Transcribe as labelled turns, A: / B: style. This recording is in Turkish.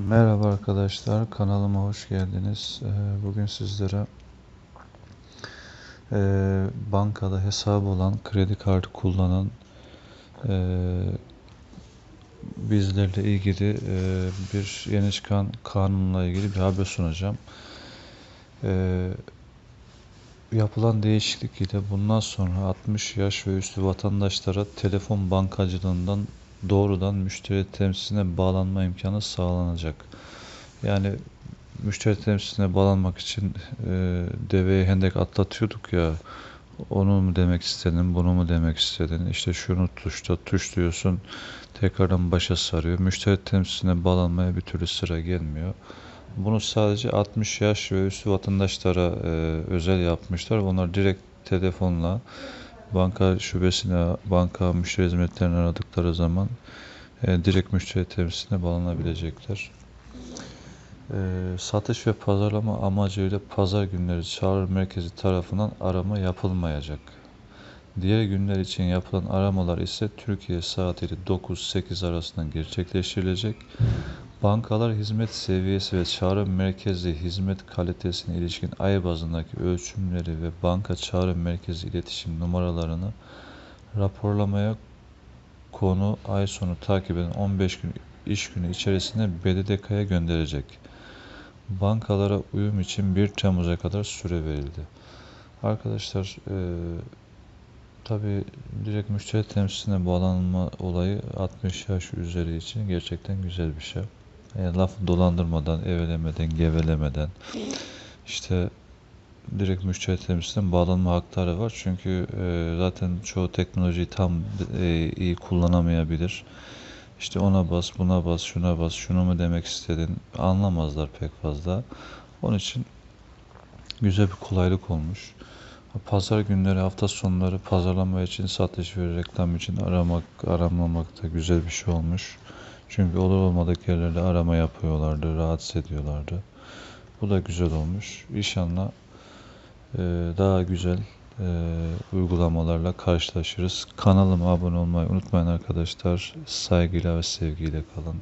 A: Merhaba arkadaşlar, kanalıma hoş geldiniz. Ee, Bugün sizlere e, bankada hesabı olan, kredi kartı kullanan e, bizlerle ilgili e, bir yeni çıkan kanunla ilgili bir haber sunacağım. Yapılan değişiklik ile bundan sonra 60 yaş ve üstü vatandaşlara telefon bankacılığından doğrudan müşteri temsiline bağlanma imkanı sağlanacak. Yani müşteri temsiline bağlanmak için e, deveye hendek atlatıyorduk ya onu mu demek istedin, bunu mu demek istedin, işte şunu tuşla tuş diyorsun, tekrardan başa sarıyor. Müşteri temsiline bağlanmaya bir türlü sıra gelmiyor. Bunu sadece 60 yaş ve üstü vatandaşlara e, özel yapmışlar. Onlar direkt telefonla banka şubesine, banka müşteri hizmetlerini aradıkları zaman e, direkt müşteri temsiline bağlanabilecekler. E, satış ve pazarlama amacıyla pazar günleri çağrı merkezi tarafından arama yapılmayacak. Diğer günler için yapılan aramalar ise Türkiye saatiyle 9-8 arasında gerçekleştirilecek. Bankalar hizmet seviyesi ve çağrı merkezi hizmet kalitesine ilişkin ay bazındaki ölçümleri ve banka çağrı merkezi iletişim numaralarını raporlamaya konu ay sonu takip eden 15 gün iş günü içerisinde BDDK'ya gönderecek. Bankalara uyum için 1 Temmuz'a kadar süre verildi. Arkadaşlar e, tabi direkt müşteri temsiline bağlanma olayı 60 yaş üzeri için gerçekten güzel bir şey. Yani lafı dolandırmadan, evelemeden, gevelemeden işte direkt müşteri temsiline bağlanma hakları var. Çünkü e, zaten çoğu teknolojiyi tam e, iyi kullanamayabilir. İşte ona bas, buna bas, şuna bas, şunu mu demek istedin anlamazlar pek fazla. Onun için güzel bir kolaylık olmuş. Pazar günleri, hafta sonları pazarlama için, satış ve reklam için aramak, aramamak da güzel bir şey olmuş. Çünkü olur olmadık yerlerde arama yapıyorlardı, rahatsız ediyorlardı. Bu da güzel olmuş. İnşallah e, daha güzel e, uygulamalarla karşılaşırız. Kanalıma abone olmayı unutmayın arkadaşlar. Saygıyla ve sevgiyle kalın.